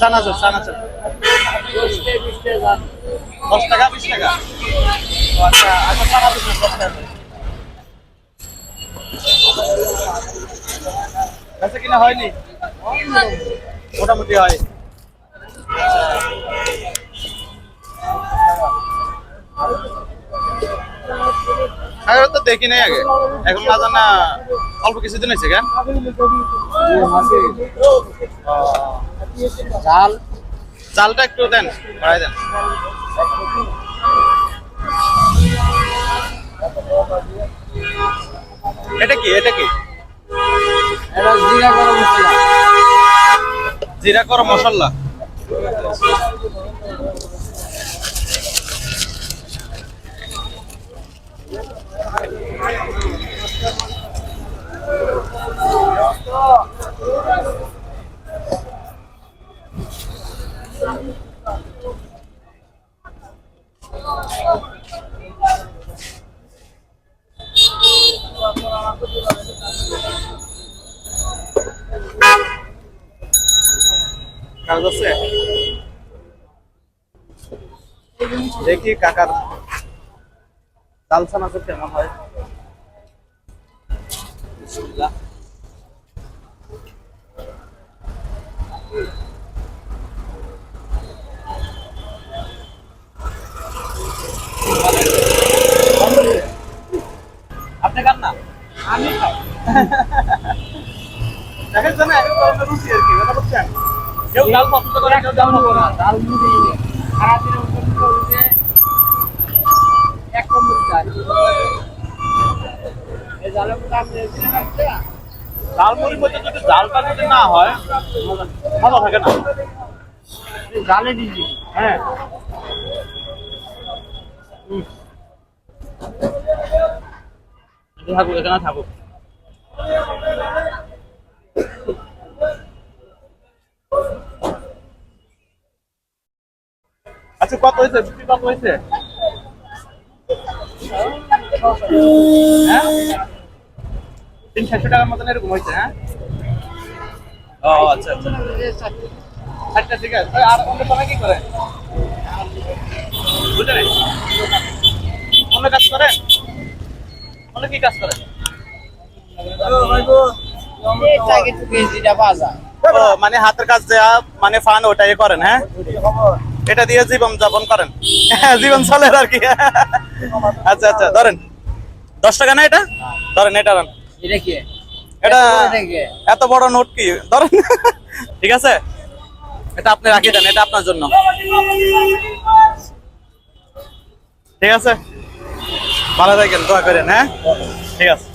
চানাচুর চানাচুর। দশ টাকা, বিশ টাকা? আচ্ছা আচ্ছা দশ টাকা। হয়নি? মোটামুটি তো দেখি নাই আগে। এখন না জানা, অল্প কিছুদিন হয়েছে কেন? জাল। চালটা একটু দেন বাড়াই দেন। এটা কি এটা কি? এটা জিরা গরম মশলা। জিরা গরম মশলা। আছে দেখি কাকার ডাল চানাচুর কেমন হয় বিসমিল্লাহ। না। আমি খাই দেখেন তো না এখন গরমে রুচি আর কি কথা বলছেন কেউ ডাল পছন্দ করে কেউ ডাল পছন্দ করে ডাল মুড়ি সারাদিনের উপর করছে এক কমুর চাল এই জালের মধ্যে আপনি এসে রাখছে মধ্যে যদি ঝালটা যদি না হয় ভালো থাকে না। জালে দিয়েছি হ্যাঁ। থাকুক এখানে থাকুক। আচ্ছা কত হয়েছে? বিক্রি কত হয়েছে? হ্যাঁ? তিন চারশো টাকার মতন এরকম হয়েছে হ্যাঁ? আচ্ছা আচ্ছা। আচ্ছা ঠিক আছে। আর অন্য সময় কি করেন? বুঝলেন? অন্য কাজ করেন? অন্য কাজ করেন মানে হাতের কাজ দেয়া মানে ফান ওটাই করেন হ্যাঁ? এটা দিয়ে জীবন যাপন করেন। জীবন চলে আর কি। আচ্ছা আচ্ছা ধরেন। দশ টাকা না এটা? ধরেন এটা দেন। এটা কি? এটা এটা এত বড় নোট কি? ধরেন। ঠিক আছে? এটা আপনি রাখিয়ে দেন এটা আপনার জন্য। ঠিক আছে? ভালো থাকেন দোয়া করেন হ্যাঁ? ঠিক আছে।